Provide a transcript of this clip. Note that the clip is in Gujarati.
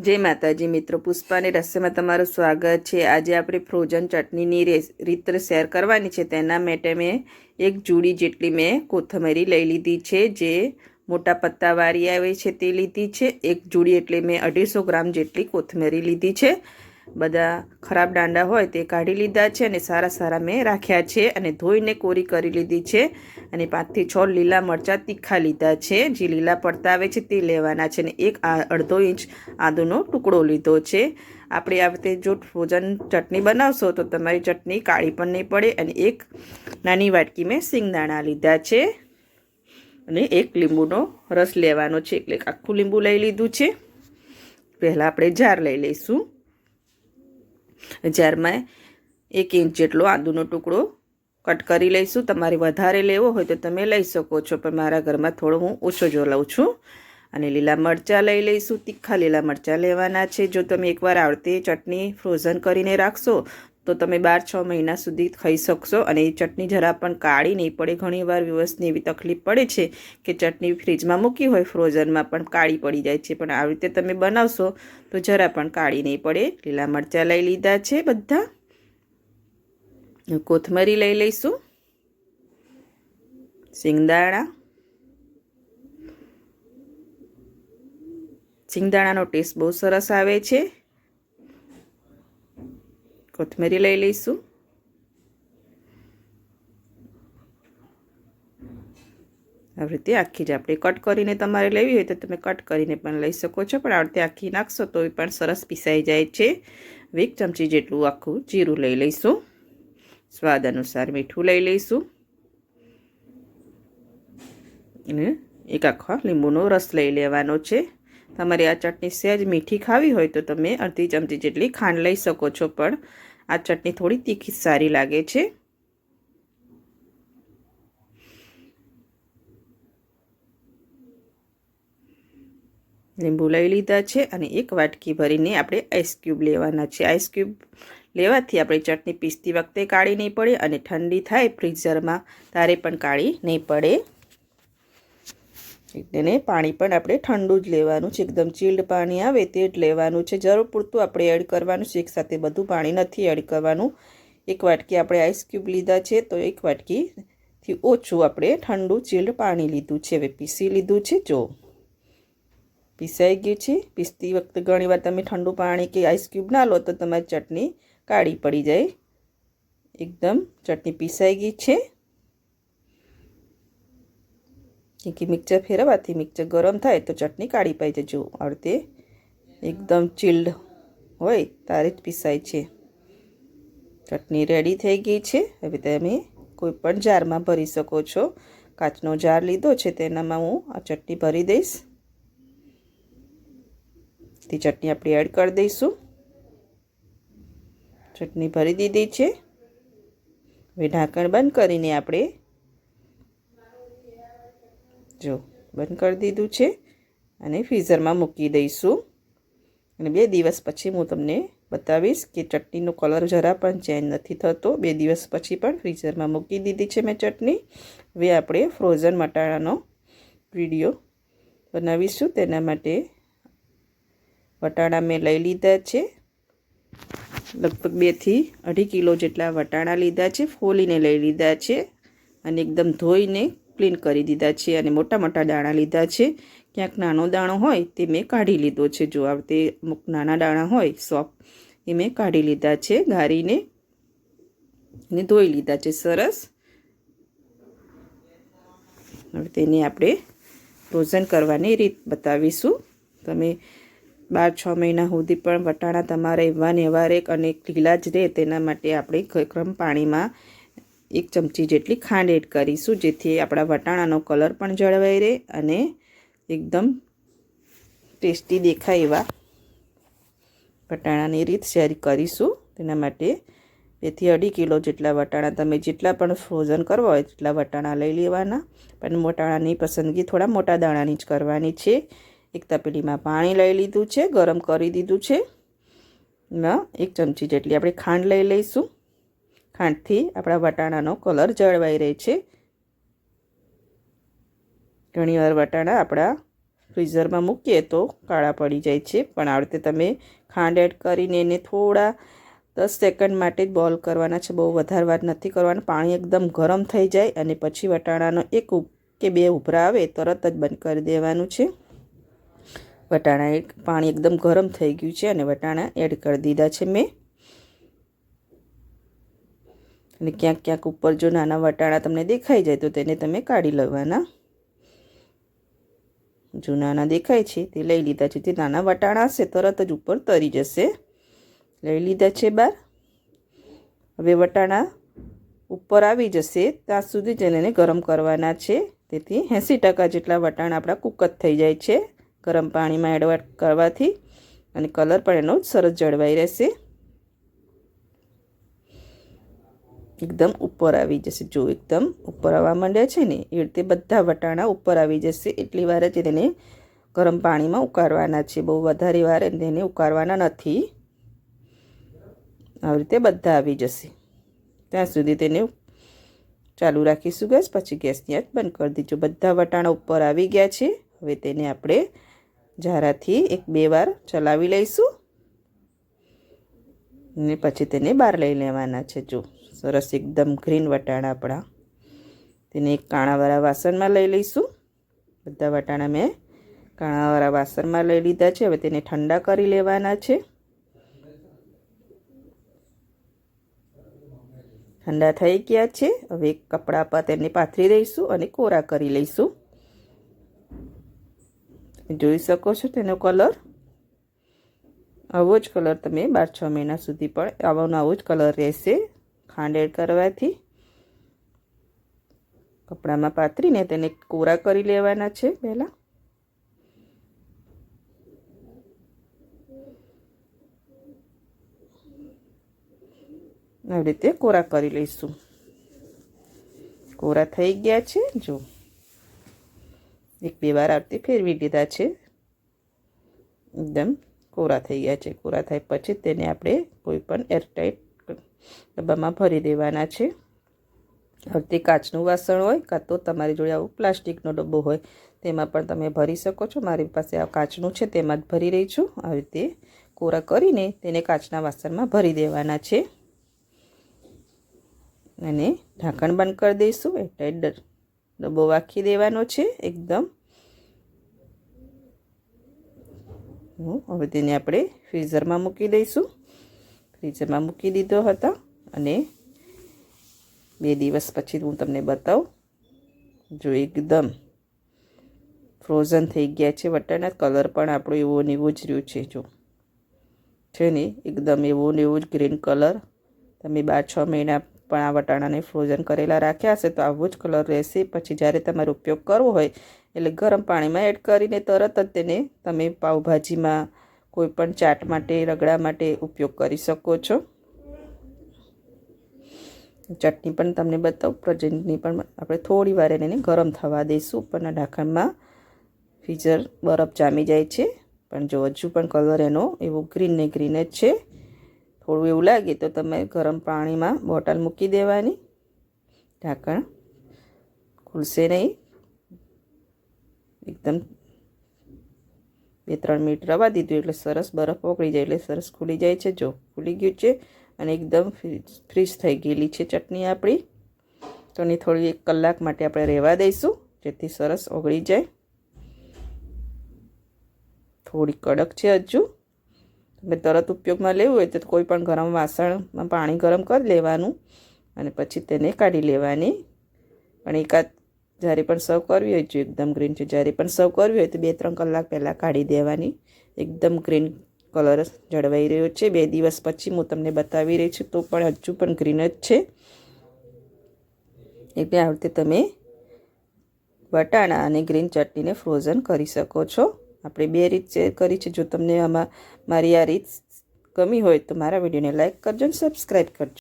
જય માતાજી, મિત્રો. પુષ્પાની રસ્યમાં તમારું સ્વાગત છે. આજે આપણે ફ્રોઝન ચટણીની રીત શેર કરવાની છે. તેના માટે મેં એક જુડી જેટલી મેં કોથમરી લઈ લીધી છે, જે મોટા પત્તાવાળી આવે છે તે લીધી છે. એક જુડી એટલે મેં અઢીસો ગ્રામ જેટલી કોથમરી લીધી છે. બધા ખરાબ દાંડા હોય તે કાઢી લીધા છે અને સારા સારા મેં રાખ્યા છે અને ધોઈને કોરી કરી લીધી છે અને પાંચથી છ લીલા મરચાં તીખા લીધા છે. જે લીલા પડતા આવે છે તે લેવાના છે અને એક અડધો ઇંચ આદુનો ટુકડો લીધો છે. આપણે આ રીતે જો ફ્રોઝન ચટણી બનાવશો તો તમારી ચટણી કાળી પણ નહીં પડે અને એક નાની વાટકી મેં સિંગદાણા લીધા છે અને એક લીંબુનો રસ લેવાનો છે એટલે આખું લીંબુ લઈ લીધું છે. પહેલાં આપણે જાર લઈ લઈશું. જારમાં એક ઇંચ જેટલો આદુનો ટુકડો કટ કરી લઈશું. તમારે વધારે લેવો હોય તો તમે લઈ શકો છો, પણ મારા ઘરમાં થોડો હું ઓછો જો લઉં છું. અને લીલા મરચાં લઈ લઈશું. તીખા લીલા મરચાં લેવાના છે. જો તમે એકવાર આવડતી ચટણી ફ્રોઝન કરીને રાખશો તો તમે બાર છ મહિના સુધી ખાઈ શકશો અને એ ચટણી જરા પણ કાળી નહીં પડે. ઘણીવાર વ્યવસ્થની એવી તકલીફ પડે છે કે ચટણી ફ્રીજમાં મૂકી હોય, ફ્રોઝનમાં પણ કાળી પડી જાય છે. પણ આવી રીતે તમે બનાવશો તો જરા પણ કાળી નહીં પડે. લીલા મરચાં લઈ લીધા છે બધા. કોથમરી લઈ લઈશું. સિંગદાણા સિંગદાણાનો ટેસ્ટ બહુ સરસ આવે છે. કોથમરી લઈ લઈશું આવી રીતે આખી જ આપણે કટ કરીને તમારે લેવી હોય તો તમે કટ કરીને પણ લઈ શકો છો. પણ આ રીતે આખી નાખશો તો એ પણ સરસ પીસાઈ જાય છે. એક ચમચી જેટલું આખું જીરું લઈ લઈશું. સ્વાદ અનુસાર મીઠું લઈ લઈશું. અને એક આખો લીંબુનો રસ લઈ લેવાનો છે. તમારે આ ચટણી સહેજ મીઠી ખાવી હોય તો તમે અડધી ચમચી જેટલી ખાંડ લઈ શકો છો પણ આ ચટણી થોડી તીખી સારી લાગે છે. લીંબુ લઈ લીધા છે અને એક વાટકી ભરીને આપણે આઈસ ક્યુબ લેવાના છે. આઈસ ક્યુબ લેવાથી આપણે ચટણી પીસતી વખતે કાળી નહીં પડે અને ઠંડી થાય ફ્રીઝરમાં તારે પણ કાળી નહીં પડે. એને પાણી પણ આપણે ઠંડુ જ લેવાનું છે. એકદમ ચીલ્ડ પાણી આવે તે જ લેવાનું છે. જરૂર પૂરતું આપણે એડ કરવાનું છે. એકસાથે બધું પાણી નથી એડ કરવાનું. એક વાટકી આપણે આઈસ ક્યુબ લીધા છે તો એક વાટકીથી ઓછું આપણે ઠંડુ ચીલ્ડ પાણી લીધું છે. હવે પીસી લીધું છે. જો પીસાઈ ગયું છે. પીસતી વખતે ઘણીવાર તમે ઠંડુ પાણી કે આઈસ ક્યુબ ના લો તો તમારી ચટણી કાળી પડી જાય. એકદમ ચટણી પીસાઈ ગઈ છે. કે મિક્સર ફેરવવાથી મિક્સર ગરમ થાય તો ચટણી કાઢી પાઈ જજો. અડધે એકદમ ચિલ્ડ હોય તારે જ પીસાય છે. ચટણી રેડી થઈ ગઈ છે. હવે તમે કોઈ પણ જારમાં ભરી શકો છો. કાચનો જાર લીધો છે તેનામાં હું આ ચટણી ભરી દઈશ. તે ચટણી આપણે એડ કરી દઈશું. ચટણી ભરી દીધી છે. હવે ઢાંકણ બંધ કરીને આપણે જો બંધ કરી દીધું છે અને ફ્રીઝરમાં મૂકી દઈશું. અને બે દિવસ પછી હું તમને બતાવીશ કે ચટણીનો કલર જરા પણ ચેન્જ નથી થતો. બે દિવસ પછી પણ ફ્રીઝરમાં મૂકી દીધી છે મેં ચટણી. હવે આપણે ફ્રોઝન વટાણાનો વીડિયો બનાવીશું. તેના માટે વટાણા મેં લઈ લીધા છે. લગભગ બેથી અઢી કિલો જેટલા વટાણા લીધા છે. ફોલીને લઈ લીધા છે. અને એકદમ ધોઈને ક્લીન કરી દીધા છે અને મોટા મોટા દાણા લીધા છે. ક્યાંક નાનો દાણો હોય તે મેં કાઢી લીધો છે. જો આ તે અમુક નાના દાણા હોય સોપ એ મેં કાઢી લીધા છે, ગારીને અને ધોઈ લીધા છે. સરસ. હવે તેને આપણે ફ્રોઝન કરવાની રીત બતાવીશું. તમે બાર છ મહિના સુધી પણ વટાણા તમારે એવા ને અને લીલા જ રહે તેના માટે આપણે ગરમ પાણીમાં એક ચમચી જેટલી ખાંડ એડ કરીશું, જેથી આપણા વટાણાનો કલર પણ જળવાઈ રહે અને એકદમ ટેસ્ટી દેખાય એવા વટાણાની રીત શેર કરીશું. તેના માટે બેથી અઢી કિલો જેટલા વટાણા, તમે જેટલા પણ ફ્રોઝન કરવા હોય તેટલા વટાણા લઈ લેવાના. પણ વટાણાની પસંદગી થોડા મોટા દાણાની જ કરવાની છે. એક તપેલીમાં પાણી લઈ લીધું છે, ગરમ કરી દીધું છે. એક ચમચી જેટલી આપણે ખાંડ લઈ લઈશું. ખાંડથી આપણા વટાણાનો કલર જળવાઈ રહે છે. ઘણીવાર વટાણા આપણા ફ્રીઝરમાં મૂકીએ તો કાળા પડી જાય છે. પણ આ રીતે તમે ખાંડ એડ કરીને એને થોડા દસ સેકન્ડ માટે જ બોલ કરવાના છે. બહુ વધારે વાત નથી કરવાના. પાણી એકદમ ગરમ થઈ જાય અને પછી વટાણાનો એક કે બે ઉભરા આવે તરત જ બંધ કરી દેવાનું છે. વટાણા પાણી એકદમ ગરમ થઈ ગયું છે અને વટાણા એડ કરી દીધા છે મેં. અને ક્યાંક ક્યાંક ઉપર જો નાના વટાણા તમને દેખાઈ જાય તો તેને તમે કાઢી લેવાના. જો નાના દેખાય છે તે લઈ લીધા છે. તે નાના વટાણા હશે, તરત જ ઉપર તરી જશે. લઈ લીધા છે બાર. હવે વટાણા ઉપર આવી જશે. ત્યાં સુધી જ એને ગરમ કરવાના છે. તેથી એંસી ટકા જેટલા વટાણા આપણા કૂક જ થઈ જાય છે ગરમ પાણીમાં એડવાટ કરવાથી. અને કલર પણ એનો સરસ જળવાઈ રહેશે. એકદમ ઉપર આવી જશે. જો એકદમ ઉપર આવવા માંડ્યા છે ને એ રીતે બધા વટાણા ઉપર આવી જશે. એટલી વાર જ તેને ગરમ પાણીમાં ઉકાળવાના છે. બહુ વધારે વાર તેને ઉકાળવાના નથી. આવી રીતે બધા આવી જશે. ત્યાં સુધી તેને ચાલુ રાખીશું ગેસ, પછી ગેસની આંચ બંધ કરી દીજો. બધા વટાણા ઉપર આવી ગયા છે. હવે તેને આપણે ઝારાથી એક બે વાર ચલાવી લઈશું. અને પછી તેને બહાર લઈ લેવાના છે. જો સરસ એકદમ ગ્રીન વટાણા આપણા. તેને એક કાણાવાળા વાસણમાં લઈ લઈશું. બધા વટાણા મેં કાણાવાળા વાસણમાં લઈ લીધા છે. હવે તેને ઠંડા કરી લેવાના છે. ઠંડા થઈ ગયા છે. હવે એક કપડા પર તેને પાથરી દઈશું અને કોરા કરી લઈશું. જોઈ શકો છો તેનો કલર આવો જ કલર તમે બાર છ મહિના સુધી પણ આવાનો આવો જ કલર રહેશે ખાંડ એડ કરવાથી. કપડામાં પાથરીને તેને કોરા કરી લેવાના છે પહેલાં. આવી રીતે કોરા કરી લઈશું. કોરા થઈ ગયા છે, જો. એક બે વાર આવતી ફેરવી લીધા છે. એકદમ કોરા થઈ ગયા છે. કોરા થાય પછી તેને આપણે કોઈ પણ એરટાઈટ ડબ્બામાં ભરી દેવાના છે. હવે કાચનું વાસણ હોય કાં તો તમારી જોડે આવું પ્લાસ્ટિકનો ડબ્બો હોય, તેમાં પણ તમે ભરી શકો છો. મારી પાસે આ કાચનું છે, તેમાં જ ભરી રહી છું. આવી રીતે કોરા કરીને તેને કાચના વાસણમાં ભરી દેવાના છે. અને ઢાંકણ બંધ કરી દઈશું. એરટાઈટ ડબ્બો વાખી દેવાનો છે, એકદમ. હવે તેને આપણે ફ્રીઝરમાં મૂકી દઈશું. ફ્રીઝરમાં મૂકી દીધો હતો અને બે દિવસ પછી હું તમને બતાવું. જો એકદમ ફ્રોઝન થઈ ગયા છે વટાણા કલર પણ આપણો એવો ને એવો જ રહ્યો છે, જો. છે ને, એકદમ એવો ને એવો જ ગ્રીન કલર તમે બાર છ મહિના પણ આ વટાણાને ફ્રોઝન કરેલા રાખ્યા હશે તો આવો જ કલર રહેશે. પછી જ્યારે તમારે ઉપયોગ કરવો હોય એટલે ગરમ પાણીમાં એડ કરીને તરત જ તેને તમે પાઉંભાજીમાં કોઈ પણ ચાટ માટે, રગડા માટે ઉપયોગ કરી શકો છો. ચટણી પણ તમને બતાવું. પ્રજન્ટની પણ આપણે થોડી વાર એને ગરમ થવા દઈશું. ઉપરના ઢાંકણમાં ફીઝર બરફ જામી જાય છે. પણ જો હજુ પણ કલર એનો એવો ગ્રીન ને ગ્રીન જ છે. થોડું એવું લાગે તો તમે ગરમ પાણીમાં બોટલ મૂકી દેવાની. ઢાંકણ ખુલશે નહીં. એકદમ બે ત્રણ મિનિટ રવા દીધું એટલે સરસ બરફ ઓગળી જાય એટલે સરસ ખુલી જાય છે. જો ખુલી ગયું છે અને એકદમ ફ્રીઝ થઈ ગયેલી છે ચટણી આપણી. તો એની થોડી એક કલાક માટે આપણે રહેવા દઈશું જેથી સરસ ઓગળી જાય. થોડી કડક છે હજુ. તમે તરત ઉપયોગમાં લેવું હોય તો કોઈ પણ ગરમ વાસણમાં પાણી ગરમ કરી લેવાનું અને પછી તેને કાઢી લેવાની. પણ એકાદ જ્યારે પણ સર્વ કરવી હોય, જો એકદમ ગ્રીન છે, જ્યારે પણ સર્વ કરવી હોય તો બે ત્રણ કલાક પહેલાં કાઢી દેવાની. એકદમ ગ્રીન કલર જળવાઈ રહ્યો છે. બે દિવસ પછી હું તમને બતાવી રહી છું, તો પણ હજુ પણ ગ્રીન જ છે. એટલે આ રીતે તમે વટાણા અને ગ્રીન ચટણીને ફ્રોઝન કરી શકો છો. આપણે બે રીત શેર કરી છે. જો તમને આમાં મારી આ રીત ગમી હોય તો મારા વિડીયોને લાઇક કરજો અને સબસ્ક્રાઈબ કરજો.